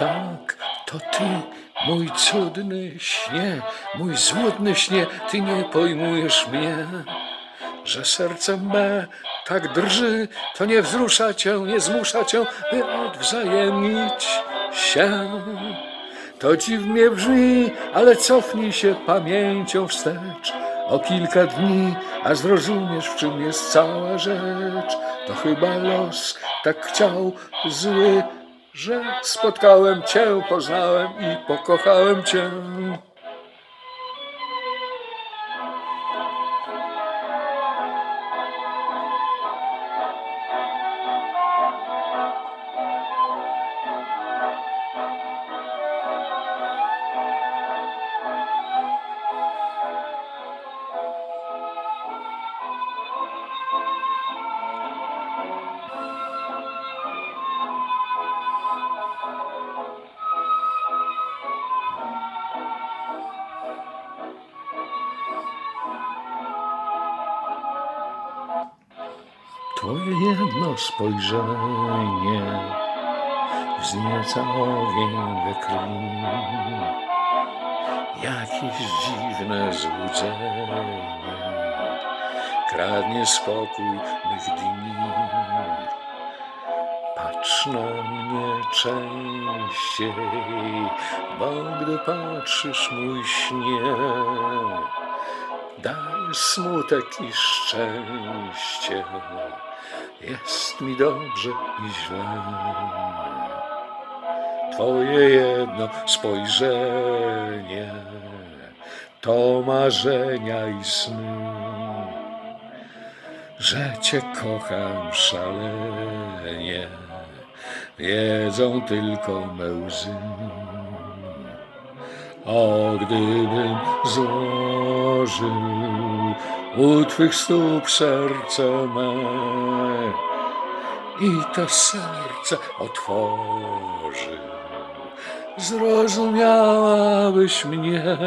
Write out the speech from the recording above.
Tak, to ty, mój cudny śnie, mój złudny śnie, ty nie pojmujesz mnie, że serce me tak drży, to nie wzrusza cię, nie zmusza cię, by odwzajemnić się. To dziwnie brzmi, ale cofnij się pamięcią wstecz o kilka dni, a zrozumiesz, w czym jest cała rzecz. To chyba los tak chciał zły, że spotkałem cię, poznałem i pokochałem cię. Twoje jedno spojrzenie wznieca ogień we krwi. Jakieś dziwne złudzenie kradnie spokój mych dni. Patrz na mnie częściej, bo gdy patrzysz mój śnie, daje smutek i szczęście. Jest mi dobrze i źle. Twoje jedno spojrzenie to marzenia i sny, że Cię kocham szalenie, wiedzą tylko me łzy. O, gdybym złożył u Twych stóp serce me i to serce otworzył, zrozumiałabyś mnie.